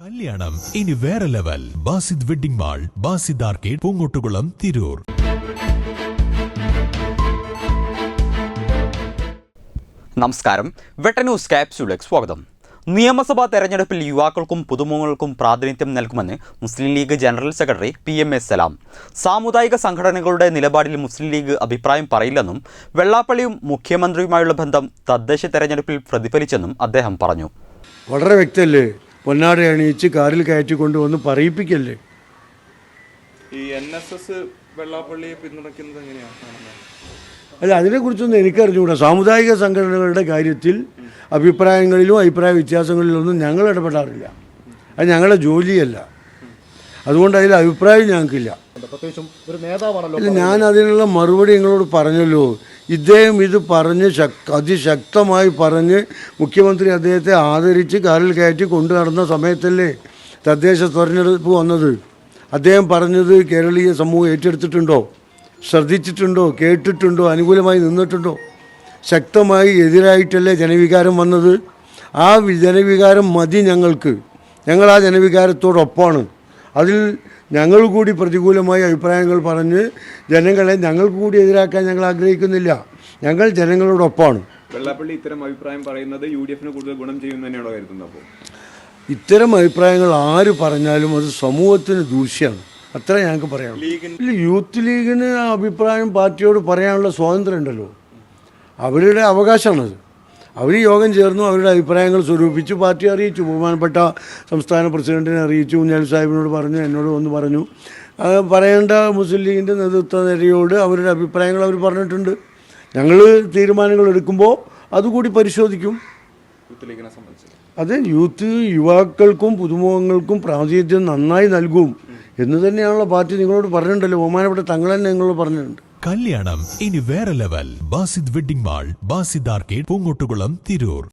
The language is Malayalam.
കല്യാണം. ഇനി വേറെ level. Basid wedding mall Basid arcade Poongottukulam Tirur. നമസ്കാരം. വെട്ടന്യൂസ് ക്യാപ്സ്യൂളിലേക്ക് സ്വാഗതം. നിയമസഭാ തെരഞ്ഞെടുപ്പിൽ യുവാക്കൾക്കും പുതുമുഖങ്ങൾക്കും പ്രാതിനിധ്യം നൽകുമെന്ന് Muslim League general secretary P M S Salam. സാമുദായിക സംഘടനകളുടെ നിലപാടിൽ മുസ്ലിം ലീഗ് അഭിപ്രായം പറയില്ലെന്നും വെള്ളാപ്പള്ളിയും മുഖ്യമന്ത്രിയുമായുള്ള ബന്ധം തദ്ദേശ തെരഞ്ഞെടുപ്പിൽ പ്രതിഫലിച്ചെന്നും അദ്ദേഹം പറഞ്ഞു. വളരെ വ്യക്തമല്ലേ? പൊന്നാട അണിയിച്ച് കാറിൽ കയറ്റി കൊണ്ടുവന്ന് പറയിപ്പിക്കല്ലേ? ഈ എൻ എസ് എസ് വെള്ളാപ്പള്ളിയെ പിന്തുണയ്ക്കുന്നത് എങ്ങനെയാണ് അല്ല അതിനെക്കുറിച്ചൊന്നും എനിക്കറിഞ്ഞുകൂടാ സാമുദായിക സംഘടനകളുടെ കാര്യത്തിൽ അഭിപ്രായങ്ങളിലും അഭിപ്രായ വ്യത്യാസങ്ങളിലൊന്നും ഞങ്ങൾ ഇടപെടാറില്ല. അത് ഞങ്ങളുടെ ജോലിയല്ല. അതുകൊണ്ട് അതിൽ അഭിപ്രായം ഞങ്ങൾക്കില്ല. ഇല്ല ഞാൻ അതിനുള്ള മറുപടി നിങ്ങളോട് പറഞ്ഞല്ലോ. ഇദ്ദേഹം ഇത് പറഞ്ഞ് ശക് അതിശക്തമായി പറഞ്ഞ് മുഖ്യമന്ത്രി അദ്ദേഹത്തെ ആദരിച്ച് കാറിൽ കയറ്റി കൊണ്ടു നടന്ന സമയത്തല്ലേ തദ്ദേശ തെരഞ്ഞെടുപ്പ് വന്നത്. അദ്ദേഹം പറഞ്ഞത് കേരളീയ സമൂഹം ഏറ്റെടുത്തിട്ടുണ്ടോ? ശ്രദ്ധിച്ചിട്ടുണ്ടോ? കേട്ടിട്ടുണ്ടോ? അനുകൂലമായി നിന്നിട്ടുണ്ടോ? ശക്തമായി എതിരായിട്ടല്ലേ ജനവികാരം വന്നത്? ആ ജനവികാരം മതി ഞങ്ങൾക്ക്. ഞങ്ങൾ ആ ജനവികാരത്തോടൊപ്പമാണ് അതിൽ ഞങ്ങൾ കൂടി പ്രതികൂലമായ അഭിപ്രായങ്ങൾ പറഞ്ഞ് ജനങ്ങളെ ഞങ്ങൾക്ക് കൂടി എതിരാക്കാൻ ഞങ്ങൾ ആഗ്രഹിക്കുന്നില്ല. ഞങ്ങൾ ജനങ്ങളോടൊപ്പമാണ് വെള്ളാപ്പള്ളി ഇത്തരം അഭിപ്രായം പറയുന്നത് യു ഡി എഫിന് കൂടുതൽ ഗുണം ചെയ്യുന്ന തന്നെയാണോ കരുതുന്നത് അപ്പോൾ? ഇത്തരം അഭിപ്രായങ്ങൾ ആര് പറഞ്ഞാലും അത് സമൂഹത്തിന് ദൂഷ്യമാണ് അത്ര ഞങ്ങൾക്ക് പറയാം യൂത്ത് ലീഗിന് ആ അഭിപ്രായം പാർട്ടിയോട് പറയാനുള്ള സ്വാതന്ത്ര്യം ഉണ്ടല്ലോ അവരുടെ അവകാശമാണത്. അവർ യോഗം ചേർന്നു അവരുടെ അഭിപ്രായങ്ങൾ സ്വരൂപിച്ചു പാർട്ടി അറിയിച്ചു. ബഹുമാനപ്പെട്ട സംസ്ഥാന പ്രസിഡന്റിനെ അറിയിച്ചു ഉഞ്ഞാൽ സാഹിബിനോട് പറഞ്ഞു എന്നോട് ഒന്ന് പറഞ്ഞു. പറയേണ്ട മുസ്ലിം ലീഗിന്റെ നേതൃത്വ നിരയോട് അവരുടെ അഭിപ്രായങ്ങൾ അവർ പറഞ്ഞിട്ടുണ്ട്. ഞങ്ങൾ തീരുമാനങ്ങൾ എടുക്കുമ്പോൾ അതുകൂടി പരിശോധിക്കും. അത് യൂത്ത് യുവാക്കൾക്കും പുതുമുഖങ്ങൾക്കും പ്രാതിനിധ്യം നന്നായി നൽകും എന്ന് തന്നെയാണല്ലോ പാർട്ടി നിങ്ങളോട് പറഞ്ഞിട്ടുണ്ടല്ലോ. ബഹുമാനപ്പെട്ട തങ്ങൾ തന്നെ നിങ്ങളോട് പറഞ്ഞിട്ടുണ്ട്. കല്യാണം. ഇനി വേറെ level Basid wedding mall Basid arcade Poongottukulam Tirur.